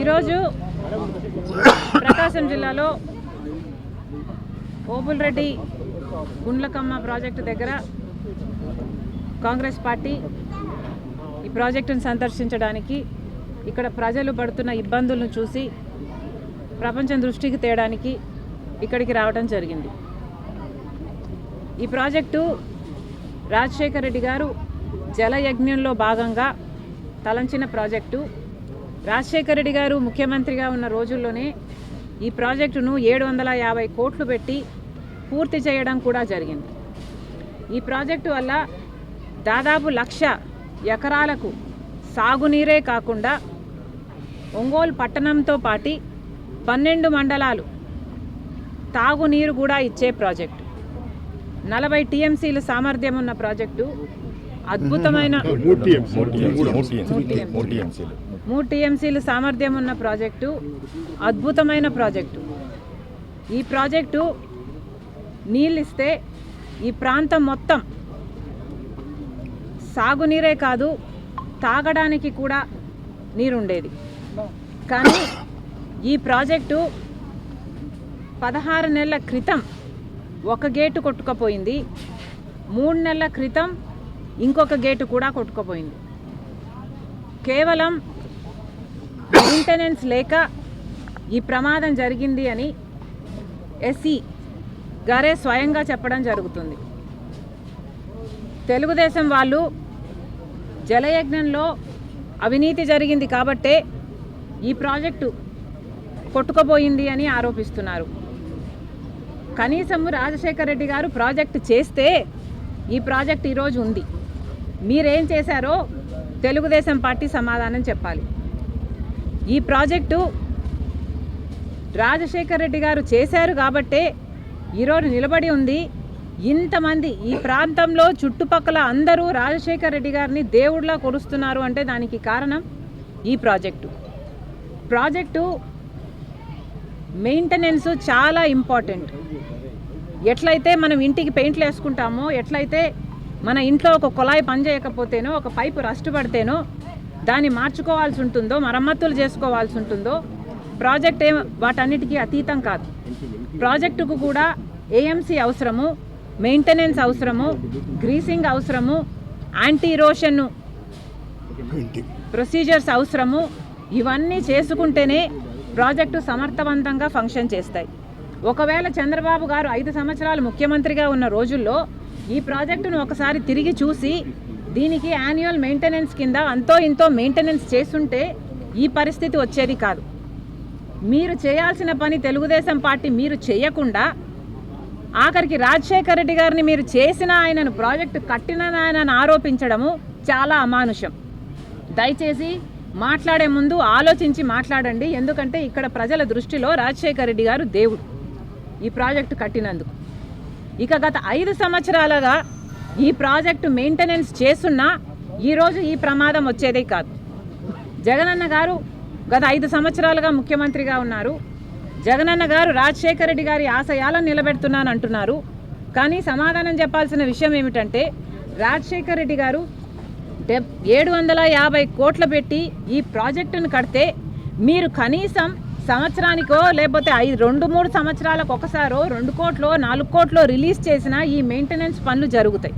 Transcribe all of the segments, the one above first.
ఈరోజు ప్రకాశం జిల్లాలో ఓబుల్రెడ్డి గుండ్లకమ్మ ప్రాజెక్టు దగ్గర కాంగ్రెస్ పార్టీ ఈ ప్రాజెక్టును సందర్శించడానికి ఇక్కడ ప్రజలు పడుతున్న ఇబ్బందులను చూసి ప్రపంచం దృష్టికి తేయడానికి ఇక్కడికి రావడం జరిగింది. ఈ ప్రాజెక్టు రాజశేఖర రెడ్డి గారు జలయజ్ఞంలో భాగంగా తలంచిన ప్రాజెక్టు. రాజశేఖర రెడ్డి గారు ముఖ్యమంత్రిగా ఉన్న రోజుల్లోనే ఈ ప్రాజెక్టును ఏడు వందల యాభై కోట్లు పెట్టి పూర్తి చేయడం కూడా జరిగింది. ఈ ప్రాజెక్టు వల్ల దాదాపు లక్ష ఎకరాలకు సాగునీరే కాకుండా ఒంగోలు పట్టణంతో పాటి పన్నెండు మండలాలు తాగునీరు కూడా ఇచ్చే ప్రాజెక్టు. నలభై టీఎంసీల సామర్థ్యం ఉన్న ప్రాజెక్టు అద్భుతమైన మూడు టీఎంసీల సామర్థ్యం ఉన్న ప్రాజెక్టు అద్భుతమైన ప్రాజెక్టు. ఈ ప్రాజెక్టు నీళ్ళు ఇస్తే ఈ ప్రాంతం మొత్తం సాగునీరే కాదు తాగడానికి కూడా నీరుండేది. కానీ ఈ ప్రాజెక్టు పదహారు నెలల క్రితం ఒక గేటు కొట్టుకుపోయింది. మూడు నెలల క్రితం ఇంకొక గేటు కూడా కొట్టుకుపోయింది. కేవలం మెయింటెనెన్స్ లేక ఈ ప్రమాదం జరిగింది అని ఎస్సీ గారే స్వయంగా చెప్పడం జరుగుతుంది. తెలుగుదేశం వాళ్ళు జలయజ్ఞంలో అవినీతి జరిగింది కాబట్టే ఈ ప్రాజెక్టు కొట్టుకుపోయింది అని ఆరోపిస్తున్నారు. కనీసం రాజశేఖర రెడ్డి గారు ప్రాజెక్టు చేస్తే ఈ ప్రాజెక్ట్ ఈరోజు ఉంది. మీరేం చేశారో తెలుగుదేశం పార్టీ సమాధానం చెప్పాలి. ఈ ప్రాజెక్టు రాజశేఖర రెడ్డి గారు చేశారు కాబట్టే ఈరోజు నిలబడి ఉంది. ఇంతమంది ఈ ప్రాంతంలో చుట్టుపక్కల అందరూ రాజశేఖర రెడ్డి గారిని దేవుడిలా కొలుస్తున్నారు అంటే దానికి కారణం ఈ ప్రాజెక్టు. ప్రాజెక్టు మెయింటెనెన్స్ చాలా ఇంపార్టెంట్. ఎట్లయితే మనం ఇంటికి పెయింట్లు వేసుకుంటామో ఎట్లయితే మన ఇంట్లో ఒక కుళాయి పనిచేయకపోతేనో ఒక పైపు రస్ట్ పడితేనో దాన్ని మార్చుకోవాల్సి ఉంటుందో మరమ్మతులు చేసుకోవాల్సి ఉంటుందో ప్రాజెక్ట్ ఏం వాటన్నిటికీ అతీతం కాదు. ప్రాజెక్టుకు కూడా ఏఎంసీ అవసరము మెయింటెనెన్స్ అవసరము గ్రీసింగ్ అవసరము యాంటీ ఇరోషన్ ప్రొసీజర్స్ అవసరము ఇవన్నీ చేసుకుంటేనే ప్రాజెక్టు సమర్థవంతంగా ఫంక్షన్ చేస్తాయి. ఒకవేళ చంద్రబాబు గారు ఐదు సంవత్సరాలు ముఖ్యమంత్రిగా ఉన్న రోజుల్లో ఈ ప్రాజెక్టును ఒకసారి తిరిగి చూసి దీనికి యాన్యువల్ మెయింటెనెన్స్ కింద అంతో ఇంతో మెయింటెనెన్స్ చేస్తుంటే ఈ పరిస్థితి వచ్చేది కాదు. మీరు చేయాల్సిన పని తెలుగుదేశం పార్టీ మీరు చేయకుండా ఆఖరికి రాజశేఖర రెడ్డి గారిని మీరు చేసిన ఆయనను ప్రాజెక్టు కట్టిన ఆయనను ఆరోపించడము చాలా అమానుషం. దయచేసి మాట్లాడే ముందు ఆలోచించి మాట్లాడండి ఎందుకంటే ఇక్కడ ప్రజల దృష్టిలో రాజశేఖర రెడ్డి గారు దేవుడు ఈ ప్రాజెక్టు కట్టినందుకు. ఇక గత ఐదు సంవత్సరాలుగా ఈ ప్రాజెక్టు మెయింటెనెన్స్ చేస్తున్నా ఈరోజు ఈ ప్రమాదం వచ్చేదే కాదు. జగనన్న గారు గత ఐదు సంవత్సరాలుగా ముఖ్యమంత్రిగా ఉన్నారు. జగనన్న గారు రాజశేఖర రెడ్డి గారి ఆశయాలను నిలబెడుతున్నాను అంటున్నారు. కానీ సమాధానం చెప్పాల్సిన విషయం ఏమిటంటే రాజశేఖర రెడ్డి గారు డెబ్ ఏడు వందల యాభై కోట్లు పెట్టి ఈ ప్రాజెక్టును కడితే మీరు కనీసం సంవత్సరానికో లేకపోతే ఐదు రెండు మూడు సంవత్సరాలకు ఒకసారో రెండు కోట్లో నాలుగు కోట్లో రిలీజ్ చేసిన ఈ మెయింటెనెన్స్ పనులు జరుగుతాయి.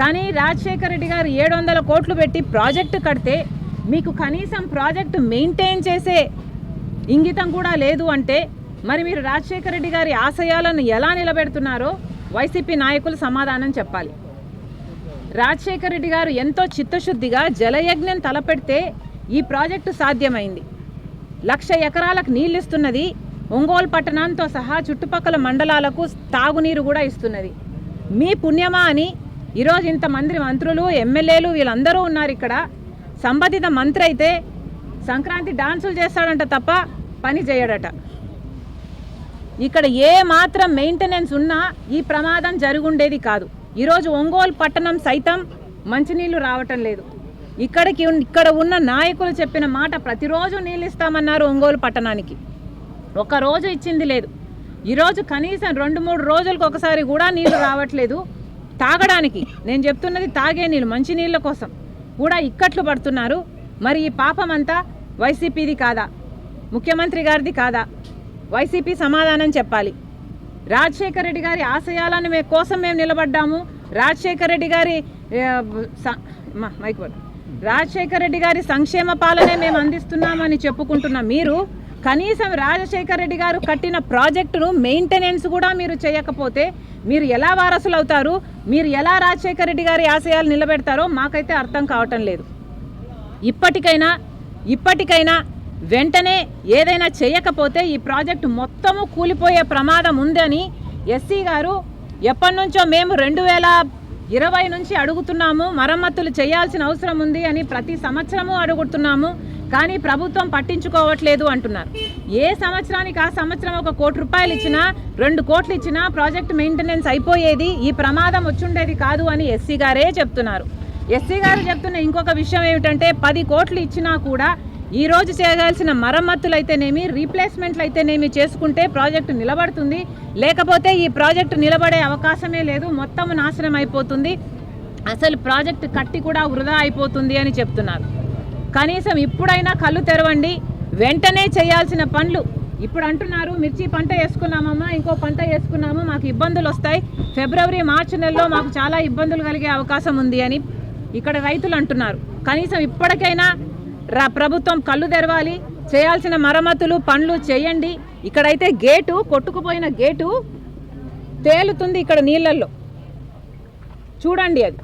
కానీ రాజశేఖర రెడ్డి గారు ఏడు వందల కోట్లు పెట్టి ప్రాజెక్టు కడితే మీకు కనీసం ప్రాజెక్టు మెయింటైన్ చేసే ఇంగితం కూడా లేదు అంటే మరి మీరు రాజశేఖర రెడ్డి గారి ఆశయాలను ఎలా నిలబెడుతున్నారో వైసీపీ నాయకులు సమాధానం చెప్పాలి. రాజశేఖర రెడ్డి గారు ఎంతో చిత్తశుద్ధిగా జలయజ్ఞం తలపెడితే ఈ ప్రాజెక్టు సాధ్యమైంది. లక్ష ఎకరాలకు నీళ్ళు ఇస్తున్నది ఒంగోలు పట్టణంతో సహా చుట్టుపక్కల మండలాలకు తాగునీరు కూడా ఇస్తున్నది. మీ పుణ్యమా అని ఈరోజు ఇంతమంది మంత్రులు ఎమ్మెల్యేలు వీళ్ళందరూ ఉన్నారు ఇక్కడ. సంబంధిత మంత్రి అయితే సంక్రాంతి డాన్సులు చేస్తాడంట తప్ప పని చేయడట. ఇక్కడ ఏ మాత్రం మెయింటెనెన్స్ ఉన్నా ఈ ప్రమాదం జరుగుండేది కాదు. ఈరోజు ఒంగోలు పట్టణం సైతం మంచినీళ్ళు రావటం లేదు. ఇక్కడికి ఇక్కడ ఉన్న నాయకులు చెప్పిన మాట ప్రతిరోజు నీళ్ళు ఇస్తామన్నారు ఒంగోలు పట్టణానికి. ఒక రోజు ఇచ్చింది లేదు. ఈరోజు కనీసం రెండు మూడు రోజులకు ఒకసారి కూడా నీళ్ళు రావట్లేదు. తాగడానికి. నేను చెప్తున్నది తాగే నీళ్ళు మంచి నీళ్ళ కోసం కూడా ఇక్కట్లు పడుతున్నారు. మరి ఈ పాపం అంతా వైసీపీది కాదా? ముఖ్యమంత్రి గారిది కాదా? వైసీపీ సమాధానం చెప్పాలి. రాజశేఖర రెడ్డి గారి ఆశయాలను కోసం మేము నిలబడ్డాము. రాజశేఖర రెడ్డి గారి మైక్ పడు. రాజశేఖర రెడ్డి గారి సంక్షేమ పాలనే మేము అందిస్తున్నామని చెప్పుకుంటున్న మీరు కనీసం రాజశేఖర రెడ్డి గారు కట్టిన ప్రాజెక్టును మెయింటెనెన్స్ కూడా మీరు చేయకపోతే మీరు ఎలా వారసులు అవుతారు? మీరు ఎలా రాజశేఖర రెడ్డి గారి ఆశయాలు నిలబెడతారో మాకైతే అర్థం కావటం లేదు. ఇప్పటికైనా ఇప్పటికైనా వెంటనే ఏదైనా చేయకపోతే ఈ ప్రాజెక్టు మొత్తము కూలిపోయే ప్రమాదం ఉందని ఎస్సీ గారు ఎప్పటి నుంచో మేము రెండు వేల ఇరవై నుంచి అడుగుతున్నాము మరమ్మతులు చేయాల్సిన అవసరం ఉంది అని ప్రతి సంవత్సరము అడుగుతున్నాము కానీ ప్రభుత్వం పట్టించుకోవట్లేదు అంటున్నారు. ఏ సంవత్సరానికి ఆ సంవత్సరం ఒక కోటి రూపాయలు ఇచ్చినా రెండు కోట్లు ఇచ్చినా ప్రాజెక్ట్ మెయింటెనెన్స్ అయిపోయేది ఈ ప్రమాదం వచ్చుండేది కాదు అని ఎస్సీ గారే చెప్తున్నారు. ఎస్సీ గారు చెప్తున్న ఇంకొక విషయం ఏమిటంటే పది కోట్లు ఇచ్చినా కూడా ఈ రోజు మరమ్మతులు అయితేనేమి రీప్లేస్మెంట్లు అయితేనేమి చేసుకుంటే ప్రాజెక్టు నిలబడుతుంది. లేకపోతే ఈ ప్రాజెక్టు నిలబడే అవకాశమే లేదు మొత్తం నాశనం అయిపోతుంది అసలు ప్రాజెక్టు కట్టి కూడా వృధా అయిపోతుంది అని చెప్తున్నారు. కనీసం ఇప్పుడైనా కళ్ళు తెరవండి వెంటనే చేయాల్సిన పనులు. ఇప్పుడు అంటున్నారు మిర్చి పంట వేసుకున్నామమ్మా ఇంకో పంట వేసుకున్నాము మాకు ఇబ్బందులు వస్తాయి. ఫిబ్రవరి మార్చి నెలలో మాకు చాలా ఇబ్బందులు కలిగే అవకాశం ఉంది అని ఇక్కడ రైతులు అంటున్నారు. కనీసం ఇప్పటికైనా రా ప్రభుత్వం కళ్ళు తెరవాలి. చేయాల్సిన మరమ్మతులు పనులు చేయండి. ఇక్కడైతే గేటు కొట్టుకుపోయిన గేటు తేలుతుంది ఇక్కడ నీళ్ళల్లో. చూడండి అది.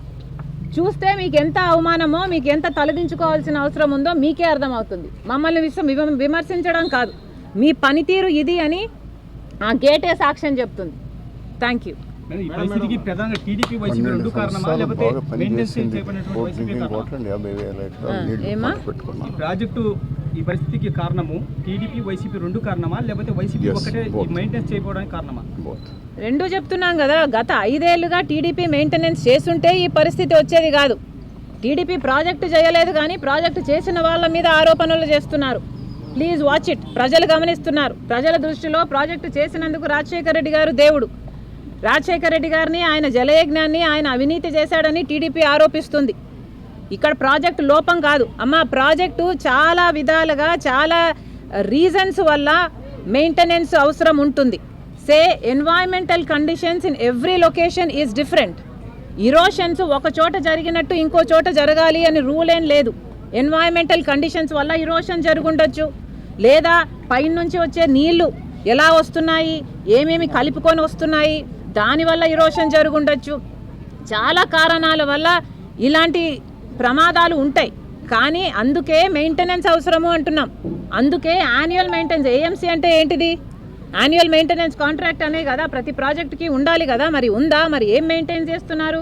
చూస్తే మీకు ఎంత అవమానమో మీకు ఎంత తలదించుకోవాల్సిన అవసరం ఉందో మీకే అర్థమవుతుంది. మమ్మల్ని విషయం విమర్శించడం కాదు. మీ పనితీరు ఇది అని ఆ గేటే సాక్ష్యం చెప్తుంది. థ్యాంక్ యూ ప్రాజెక్టు ఈ పరిస్థితికి కారణము టీడీపీ వైసీపీ రెండు కారణమా? లేకపోతే వైసీపీ ఒకటే. మెయింటెనెన్స్ చేయకపోవడానికి కారణమా? రెండు చెప్తున్నాం కదా గత ఐదేళ్ళుగా టీడీపీ మెయింటెనెన్స్ చేస్తుంటే ఈ పరిస్థితి వచ్చేది కాదు. టీడీపీ ప్రాజెక్టు చేయలేదు కానీ ప్రాజెక్టు చేసిన వాళ్ళ మీద ఆరోపణలు చేస్తున్నారు. ప్లీజ్ వాచ్ ఇట్ ప్రజలు గమనిస్తున్నారు. ప్రజల దృష్టిలో ప్రాజెక్టు చేసినందుకు రాజశేఖర రెడ్డి గారు దేవుడు. రాజశేఖర రెడ్డి గారిని ఆయన జలయజ్ఞాన్ని ఆయన అవినీతి చేశాడని టీడీపీ ఆరోపిస్తుంది. ఇక్కడ ప్రాజెక్టు లోపం కాదు. అమ్మ ప్రాజెక్టు చాలా విధాలుగా చాలా రీజన్స్ వల్ల మెయింటెనెన్స్ అవసరం ఉంటుంది. Say environmental conditions in every location is different erosions ఒక చోట జరిగినట్టు ఇంకో చోట జరగాలి అని రూల్ ఏం లేదు. ఎన్వైరన్మెంటల్ కండిషన్స్ వల్ల ఇరోషన్ జరుగుండొచ్చు. లేదా పైనుంచి వచ్చే నీళ్ళు ఎలా వస్తున్నాయి? ఏమేమి కలుపుకొని వస్తున్నాయి? దానివల్ల ఇరోషన్ జరుగుండొచ్చు. చాలా కారణాల వల్ల ఇలాంటి ప్రమాదాలు ఉంటాయి. కానీ అందుకే మెయింటెనెన్స్ అవసరము అంటున్నాం. అందుకే యాన్యువల్ మెయింటెనెన్స్ ఏఎంసీ అంటే ఏంటిది? యాన్యువల్ మెయింటెనెన్స్ కాంట్రాక్ట్ అనే కదా ప్రతి ప్రాజెక్టుకి ఉండాలి కదా మరి ఉందా మరి ఏం మెయింటైన్ చేస్తున్నారు?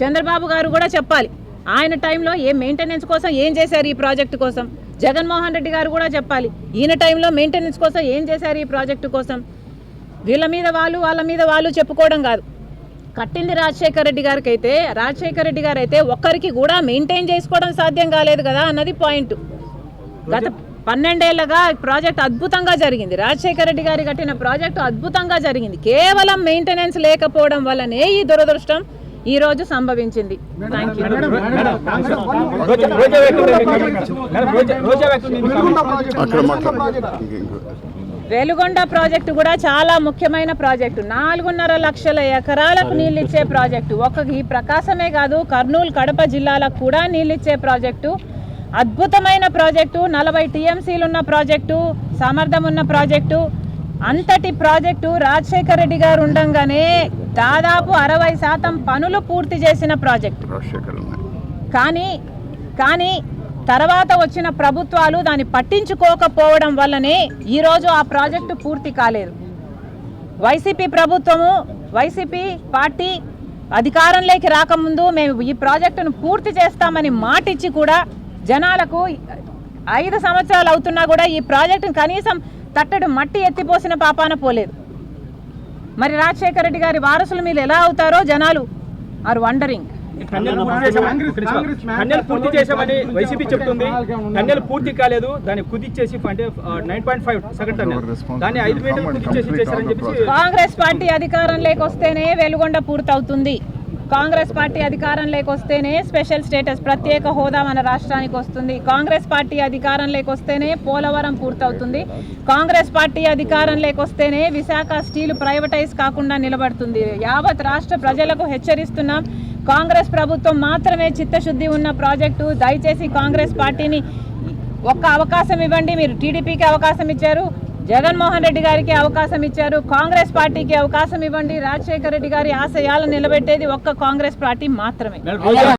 చంద్రబాబు గారు కూడా చెప్పాలి. ఆయన టైంలో ఏం మెయింటెనెన్స్ కోసం ఏం చేశారు ఈ ప్రాజెక్టు కోసం? జగన్మోహన్ రెడ్డి గారు కూడా చెప్పాలి. ఈయన టైంలో మెయింటెనెన్స్ కోసం ఏం చేశారు ఈ ప్రాజెక్టు కోసం? వీళ్ళ మీద వాళ్ళు వాళ్ళ మీద వాళ్ళు చెప్పుకోవడం కాదు కట్టింది రాజశేఖర రెడ్డి గారికి అయితే రాజశేఖర రెడ్డి గారు అయితే ఒక్కరికి కూడా మెయింటైన్ చేసుకోవడం సాధ్యం కాలేదు కదా అన్నది పాయింట్ గత పన్నెండేళ్ళుగా ప్రాజెక్ట్ అద్భుతంగా జరిగింది రాజశేఖర రెడ్డి గారి కట్టిన ప్రాజెక్టు అద్భుతంగా జరిగింది కేవలం మెయింటెనెన్స్ లేకపోవడం వల్లనే ఈ దురదృష్టం ఈ రోజు సంభవించింది థ్యాంక్ యూ వెలుగొండ ప్రాజెక్టు కూడా చాలా ముఖ్యమైన ప్రాజెక్టు. నాలుగున్నర లక్షల ఎకరాలకు నీళ్ళిచ్చే ప్రాజెక్టు. ఒక ఈ ప్రకాశమే కాదు కర్నూలు కడప జిల్లాలకు కూడా నీళ్ళిచ్చే ప్రాజెక్టు. అద్భుతమైన ప్రాజెక్టు నలభై టీఎంసీలు ఉన్న ప్రాజెక్టు సామర్థ్యం ఉన్న ప్రాజెక్టు. అంతటి ప్రాజెక్టు రాజశేఖర రెడ్డి గారు ఉండంగానే దాదాపు అరవై శాతం పనులు పూర్తి చేసిన ప్రాజెక్టు. కానీ కానీ తర్వాత వచ్చిన ప్రభుత్వాలు దాన్ని పట్టించుకోకపోవడం వల్లనే ఈరోజు ఆ ప్రాజెక్టు పూర్తి కాలేదు. వైసీపీ ప్రభుత్వము వైసీపీ పార్టీ అధికారంలోకి రాకముందు మేము ఈ ప్రాజెక్టును పూర్తి చేస్తామని మాటిచ్చి కూడా జనాలకు ఐదు సంవత్సరాలు అవుతున్నా కూడా ఈ ప్రాజెక్టును కనీసం తట్టడు మట్టి ఎత్తిపోసిన పాపాన పోలేదు. మరి రాజశేఖర రెడ్డి గారి వారసులు మీరు ఎలా అవుతారో జనాలు ఆర్ వండరింగ్. టన్నెల్ పూర్తి చేశామని వైసీపీ చెప్తుంది. టన్నెల్ పూర్తి కాలేదు. దాన్ని కుదిచ్చేసి అంటే nine point five second tunnel. దాన్ని ఐదు మీటర్లు కుదిచ్చేసి చేశారని చెప్పేసి కాంగ్రెస్ పార్టీ అధికారంలోకి వస్తేనే వెలుగొండ పూర్తవుతుంది. కాంగ్రెస్ పార్టీ అధికారంలోకి వస్తేనే స్పెషల్ స్టేటస్ ప్రత్యేక హోదా మన రాష్ట్రానికి వస్తుంది. కాంగ్రెస్ పార్టీ అధికారంలోకి వస్తేనే పోలవరం పూర్తవుతుంది. కాంగ్రెస్ పార్టీ అధికారంలోకి వస్తేనే విశాఖ స్టీల్ ప్రైవేటైజ్ కాకుండా నిలబడుతుంది. యావత్ రాష్ట్ర ప్రజలకు హెచ్చరిస్తున్నాం. కాంగ్రెస్ ప్రభుత్వం మాత్రమే చిత్తశుద్ధి ఉన్న ప్రాజెక్టు. దయచేసి కాంగ్రెస్ పార్టీని ఒక్క అవకాశం ఇవ్వండి. మీరు టీడీపీకి అవకాశం ఇచ్చారు. జగన్మోహన్ రెడ్డి గారికి అవకాశం ఇచ్చారు. కాంగ్రెస్ పార్టీకి అవకాశం ఇవ్వండి. రాజశేఖర రెడ్డి గారి ఆశయాలను నిలబెట్టేది ఒక్క కాంగ్రెస్ పార్టీ మాత్రమే.